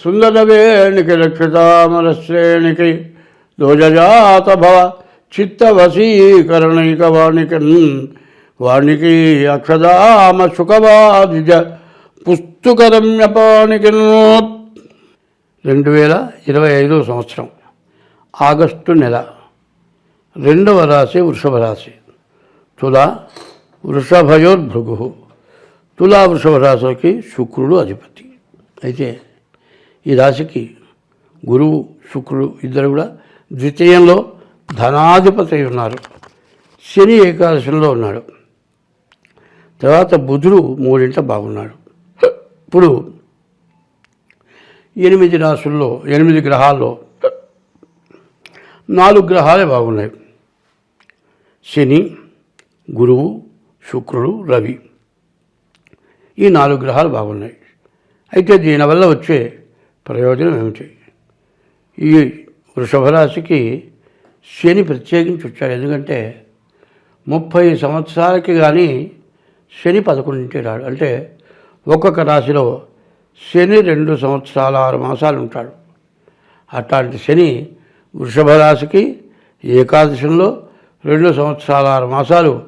సుందరవేణికి రక్షితామర శ్రేణికి దోజజాత భవ చిత్తవశీకరణైక వాణికి వాణికి అక్షదామ సుఖవాదిజ పుస్తుకరమ్యపానికి రెండు వేల ఇరవై ఐదో సంవత్సరం ఆగస్టు నెల రెండవ రాశి వృషభ రాశి. తులా వృషభయోర్భృగు తులా వృషభ రాశికి శుక్రుడు అధిపతి. అయితే ఈ రాశికి గురువు శుక్రుడు ఇద్దరు కూడా ద్వితీయంలో ధనాధిపతి ఉన్నారు. శని ఏకాదశంలో ఉన్నాడు. తర్వాత బుధుడు మూడింట బాగున్నాడు. ఇప్పుడు ఎనిమిది రాసుల్లో ఎనిమిది గ్రహాల్లో నాలుగు గ్రహాలే బాగున్నాయి. శని గురువు శుక్రుడు రవి. ఈ నాలుగు గ్రహాలు బాగున్నాయి. అయితే దీనివల్ల వచ్చే ప్రయోజనం ఏమిటి? ఈ వృషభ రాశికి శని ప్రత్యేకించి వచ్చాడు. ఎందుకంటే ముప్పై సంవత్సరాలకి కానీ శని పదకొండింటి రాడు. అంటే ఒక్కొక్క రాశిలో శని రెండు సంవత్సరాల ఆరు మాసాలు ఉంటాడు. అట్లాంటి శని వృషభ రాశికి ఏకాదశంలో రెండు సంవత్సరాల ఆరు మాసాలు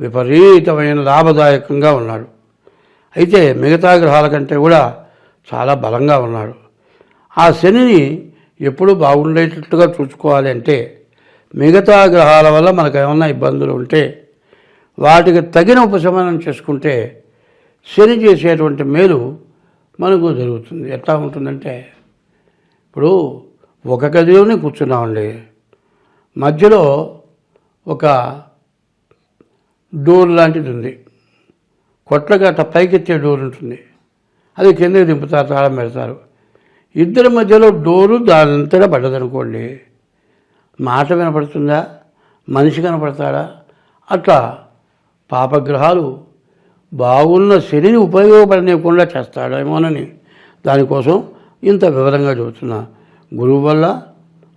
విపరీతమైన లాభదాయకంగా ఉన్నాడు. అయితే మిగతా గ్రహాల కంటే కూడా చాలా బలంగా ఉన్నాడు. ఆ శనిని ఎప్పుడు బాగుండేటట్టుగా చూసుకోవాలి అంటే మిగతా గ్రహాల వల్ల మనకు ఏమన్నా ఇబ్బందులు ఉంటే వాటికి తగిన ఉపశమనం చేసుకుంటే శని చేసేటువంటి మేలు మనకు జరుగుతుంది. ఎట్లా ఉంటుందంటే ఇప్పుడు ఒక గదిలోనే కూర్చున్నామండి. మధ్యలో ఒక డోర్ లాంటిది ఉంది. కొట్లగట్ట పైకెత్తే డోర్ ఉంటుంది. అది కిందకి దింపుతారు తాళం పెడతారు. ఇద్దరి మధ్యలో డోరు దానంతటా పడ్డదనుకోండి. మాట వినపడుతుందా? మనిషి కనపడతాడా? అట్లా పాపగ్రహాలు బాగున్న శనిని ఉపయోగపడనీయకుండా చేస్తాడేమోనని దానికోసం ఇంత వివరంగా చెబుతున్నా. గురువు వల్ల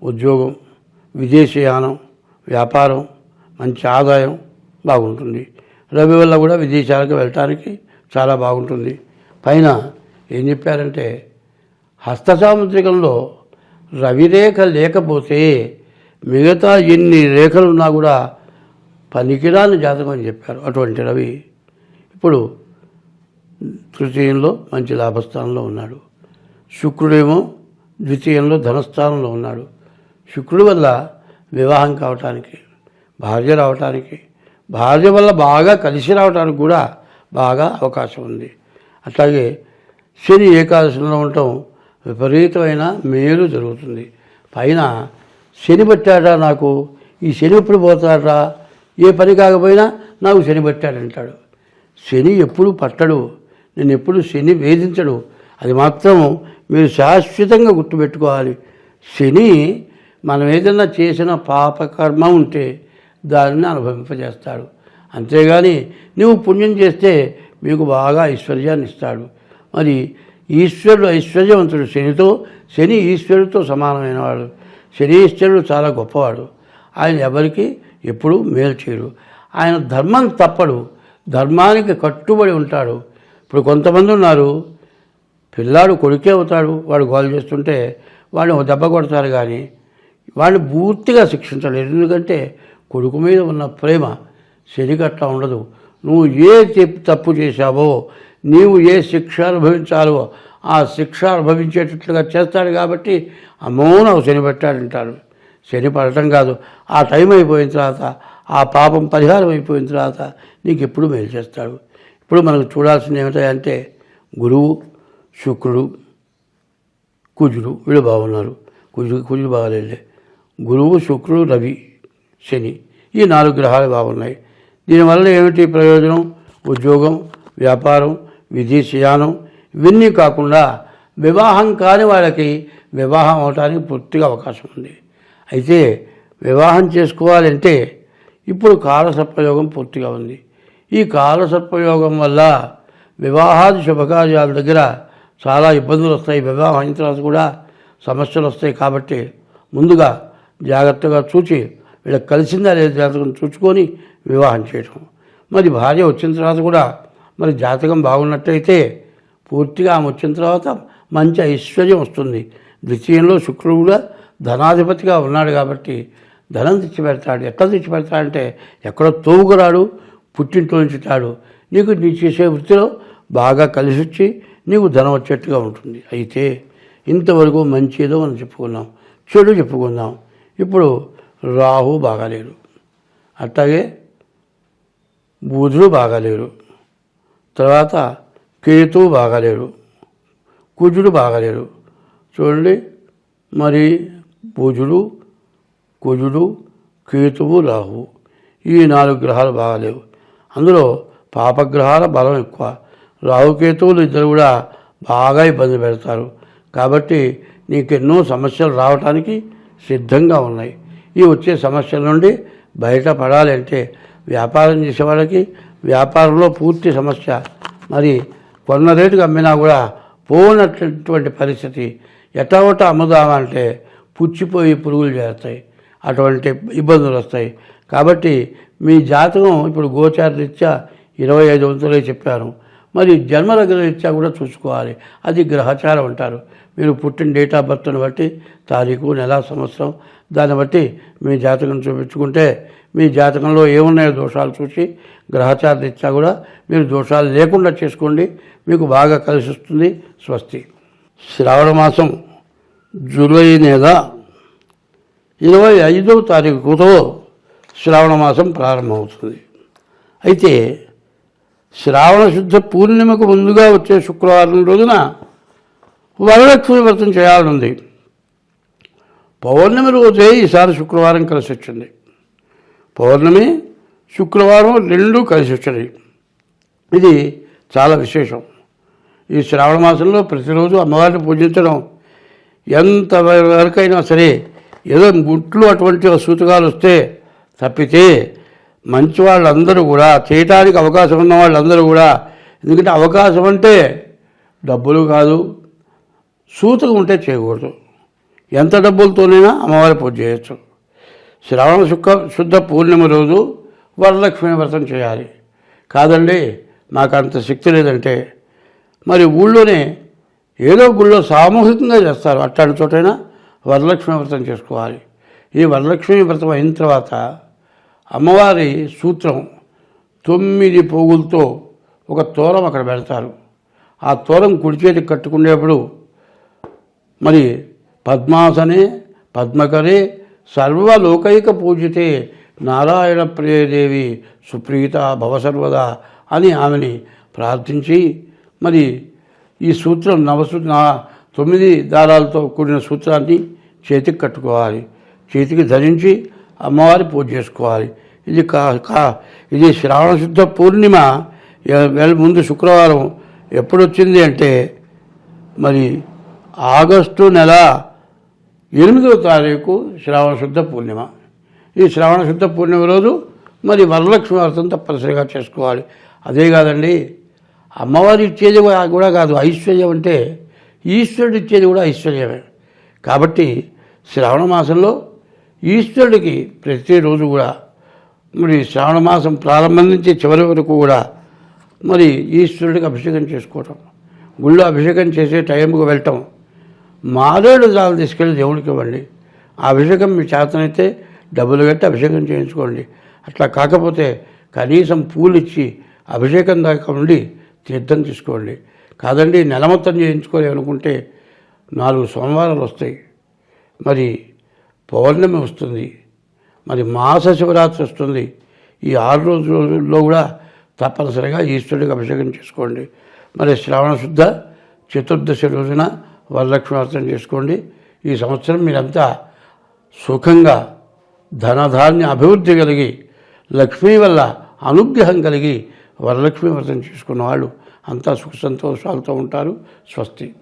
ఉద్యోగం విదేశీయానం వ్యాపారం మంచి ఆదాయం బాగుంటుంది. రవి వల్ల కూడా విదేశాలకు వెళ్ళటానికి చాలా బాగుంటుంది. పైన ఏం చెప్పారంటే హస్తసాముద్రికంలో రవిరేఖ లేకపోతే మిగతా ఎన్ని రేఖలున్నా కూడా పనికిరాని జాతకం అని చెప్పారు అటువంటి రవి. ఇప్పుడు తృతీయంలో మంచి లాభస్థానంలో ఉన్నాడు. శుక్రుడేమో ద్వితీయంలో ధనస్థానంలో ఉన్నాడు. శుక్రుడి వల్ల వివాహం కావటానికి భార్య రావటానికి భార్య వల్ల బాగా కలిసి రావడానికి కూడా బాగా అవకాశం ఉంది. అట్లాగే శని ఏకాదశిలో ఉండటం విపరీతమైన మేలు జరుగుతుంది. పైన శని పట్టాడా నాకు ఈ శని ఎప్పుడు పోతాడా ఏ పని కాకపోయినా నాకు శని పట్టాడంటాడు. శని ఎప్పుడు పట్టడు నేను ఎప్పుడు శని వేధించడు. అది మాత్రం మీరు శాశ్వతంగా గుర్తుపెట్టుకోవాలి. శని మనం ఏదైనా చేసిన పాపకర్మ ఉంటే దానిని అనుభవింపజేస్తాడు. అంతేగాని నువ్వు పుణ్యం చేస్తే మీకు బాగా ఐశ్వర్యాన్ని ఇస్తాడు. మరి ఈశ్వరుడు ఐశ్వర్యవంతుడు శనితో శని ఈశ్వరుడితో సమానమైన వాడు. శనీశ్వరుడు చాలా గొప్పవాడు. ఆయన ఎవరికి ఎప్పుడూ మేలు చేయడు. ఆయన ధర్మం తప్పడు. ధర్మానికి కట్టుబడి ఉంటాడు. ఇప్పుడు కొంతమంది ఉన్నారు. పిల్లాడు కొడుకే అవుతాడు. వాడు గోల్ చేస్తుంటే వాడిని ఒక దెబ్బ కొడతారు కానీ వాడిని పూర్తిగా శిక్షించలేరు. ఎందుకంటే కొడుకు మీద ఉన్న ప్రేమ శనికి అట్లా ఉండదు. నువ్వు ఏ తప్పు చేశావో నీవు ఏ శిక్ష అనుభవించాలో ఆ శిక్ష అనుభవించేటట్లుగా చేస్తాడు కాబట్టి అమ్మో నాకు శని పెట్టాడంటారు శని పడటం కాదు. ఆ టైం అయిపోయిన తర్వాత ఆ పాపం పరిహారం అయిపోయిన తర్వాత నీకు ఎప్పుడు మేలు చేస్తాడు. ఇప్పుడు మనకు చూడాల్సింది ఏమిటంటే గురువు శుక్రుడు కుజుడు వీళ్ళు బాగున్నారు. కుజు కుజుడు బాగాలేదులే. గురువు శుక్రుడు రవి శని ఈ నాలుగు గ్రహాలు బాగున్నాయి. దీనివల్ల ఏమిటి ప్రయోజనం? ఉద్యోగం వ్యాపారం విదేశీయానం ఇవన్నీ కాకుండా వివాహం కాని వాళ్ళకి వివాహం అవటానికి పూర్తిగా అవకాశం ఉంది. అయితే వివాహం చేసుకోవాలంటే ఇప్పుడు కాలసర్పయోగం పూర్తిగా ఉంది. ఈ కాలసర్పయోగం వల్ల వివాహాది శుభకార్యాల దగ్గర చాలా ఇబ్బందులు వస్తాయి. వివాహం అయిన తర్వాత కూడా సమస్యలు వస్తాయి కాబట్టి ముందుగా జాగ్రత్తగా చూచి వీళ్ళకి కలిసిందా లేదా జాగ్రత్తగా చూసుకొని వివాహం చేయటం. మరి భార్య వచ్చిన తర్వాత కూడా మరి జాతకం బాగున్నట్టయితే పూర్తిగా ఆమె వచ్చిన తర్వాత మంచి ఐశ్వర్యం వస్తుంది. ద్వితీయంలో శుక్రుడు కూడా ధనాధిపతిగా ఉన్నాడు కాబట్టి ధనం తెచ్చిపెడతాడు. ఎక్కడ తెచ్చిపెడతాడంటే ఎక్కడో తోవుకురాడు పుట్టింట్లో ఉంచుతాడు. నీకు నీ చేసే వృత్తిలో బాగా కలిసి వచ్చి నీకు ధనం వచ్చేట్టుగా ఉంటుంది. అయితే ఇంతవరకు మంచి ఏదో మనం చెప్పుకున్నాం. చెడు చెప్పుకుందాం ఇప్పుడు రాహు బాగాలేడు. అట్లాగే బుధుడు బాగాలేడు. తర్వాత కేతువు బాగలేడు కుజుడు బాగలేడు. చూడండి మరి పూజుడు కుజుడు కేతువు రాహు ఈ నాలుగు గ్రహాలు బాగాలేవు. అందులో పాపగ్రహాల బలం ఎక్కువ. రాహుకేతువులు ఇద్దరు కూడా బాగా ఇబ్బంది పెడతారు. కాబట్టి నీకెన్నో సమస్యలు రావడానికి సిద్ధంగా ఉన్నాయి. ఈ వచ్చే సమస్యల నుండి బయటపడాలంటే వ్యాపారం చేసేవాళ్ళకి వ్యాపారంలో పూర్తి సమస్య. మరి కొన్న రేటుకి అమ్మినా కూడా పోనటువంటి పరిస్థితి. ఎటావట అమ్ముదామంటే పుచ్చిపోయి పురుగులు చేస్తాయి. అటువంటి ఇబ్బందులు వస్తాయి. కాబట్టి మీ జాతకం ఇప్పుడు గోచారరీత్యా ఇరవై ఐదు వంతులే చెప్పాను మరి జన్మ దగ్గర కూడా చూసుకోవాలి. అది గ్రహచారం అంటారు. మీరు పుట్టిన డేట్ ఆఫ్ బర్త్ను బట్టి తారీఖు నెల సంవత్సరం దాన్ని బట్టి మీ జాతకం చూపించుకుంటే మీ జాతకంలో ఏమున్నాయో దోషాలు చూసి గ్రహచార రీత్యా కూడా మీరు దోషాలు లేకుండా చేసుకోండి. మీకు బాగా కలిసిస్తుంది స్వస్తి. శ్రావణ మాసం జూలై నెల ఇరవై ఐదవ తారీఖుతో శ్రావణ మాసం ప్రారంభమవుతుంది. అయితే శ్రావణ శుద్ధ పూర్ణిమకు ముందుగా వచ్చే శుక్రవారం రోజున వరలక్ష్మి వ్రతం చేయాలనుంది. పౌర్ణమి రోజే ఈసారి శుక్రవారం కలిసి వచ్చింది పౌర్ణమి శుక్రవారం రెండు కలిసి వచ్చినాయి ఇది చాలా విశేషం. ఈ శ్రావణ మాసంలో ప్రతిరోజు అమ్మవారిని పూజించడం ఎంత వరకైనా సరే ఏదో గుట్లు అటువంటి సూచకాలు వస్తే తప్పితే మంచి వాళ్ళందరూ కూడా చేయటానికి అవకాశం ఉన్న వాళ్ళందరూ కూడా ఎందుకంటే అవకాశం అంటే డబ్బులు కాదు సూతకం ఉంటే చేయకూడదు. ఎంత డబ్బులతోనైనా అమ్మవారి పూజ చేయొచ్చు. శ్రావణ శుక్ర శుద్ధ పూర్ణిమ రోజు వరలక్ష్మి వ్రతం చేయాలి. కాదండి నాకు అంత శక్తి లేదంటే. మరి ఊళ్ళోనే ఏదో గుళ్ళో సామూహికంగా చేస్తారు. అట్లాంటి చోటైనా వరలక్ష్మి వ్రతం చేసుకోవాలి. ఈ వరలక్ష్మి వ్రతం అయిన తర్వాత అమ్మవారి సూత్రం తొమ్మిది పోగులతో ఒక తోరం అక్కడ పెడతారు. ఆ తోరం కుడి చేతికి కట్టుకునేప్పుడు మరి పద్మాసనే పద్మకరే సర్వలోకైక పూజితే నారాయణ ప్రియదేవి సుప్రీత భవసర్వదా అని ఆమెని ప్రార్థించి మరి ఈ సూత్రం నవసూ నా తొమ్మిది దారాలతో కూడిన సూత్రాన్ని చేతికి కట్టుకోవాలి. చేతికి ధరించి అమ్మవారి పూజ చేసుకోవాలి. ఇది కా కా ఇది శ్రావణ శుద్ధ పూర్ణిమ. ముందు శుక్రవారం ఎప్పుడు వచ్చింది అంటే మరి ఆగస్టు నెల ఎనిమిదో తారీఖు శ్రావణ శుద్ధ పూర్ణిమ. ఈ శ్రావణ శుద్ధ పూర్ణిమ రోజు మరి వరలక్ష్మి వ్రతం తప్పనిసరిగా చేసుకోవాలి. అదే కాదండి అమ్మవారు ఇచ్చేది కూడా కాదు ఐశ్వర్యం అంటే ఈశ్వరుడు ఇచ్చేది కూడా ఐశ్వర్యమే. కాబట్టి శ్రావణ మాసంలో ఈశ్వరుడికి ప్రతిరోజు కూడా మరి శ్రావణ మాసం ప్రారంభం నుంచి చివరి వరకు కూడా మరి ఈశ్వరుడికి అభిషేకం చేసుకోవటం. గుళ్ళో అభిషేకం చేసే టైంకి వెళ్ళటం. మారేడు దాలు తీసుకెళ్ళి దేవుడికి ఇవ్వండి. ఆ అభిషేకం మీ చేతనైతే డబ్బులు కట్టి అభిషేకం చేయించుకోండి. అట్లా కాకపోతే కనీసం పూలు ఇచ్చి అభిషేకం దాకా ఉండి తీర్థం తీసుకోండి. కాదండి నెల మొత్తం చేయించుకోవాలి అనుకుంటే నాలుగు సోమవారాలు వస్తాయి. మరి పౌర్ణమి వస్తుంది. మరి మాస శివరాత్రి వస్తుంది. ఈ ఆరు రోజుల్లో కూడా తప్పనిసరిగా ఈశ్వరుడికి అభిషేకం చేసుకోండి. మరి శ్రావణ శుద్ధ చతుర్దశి రోజున వరలక్ష్మి వ్రతం చేసుకోండి. ఈ సంవత్సరం మీరంతా సుఖంగా ధనధాన్య అభివృద్ధి కలిగి లక్ష్మీ వల్ల అనుగ్రహం కలిగి వరలక్ష్మి వ్రతం చేసుకున్న వాళ్ళు అంతా సుఖ సంతోషాలతో ఉంటారు. స్వస్తి.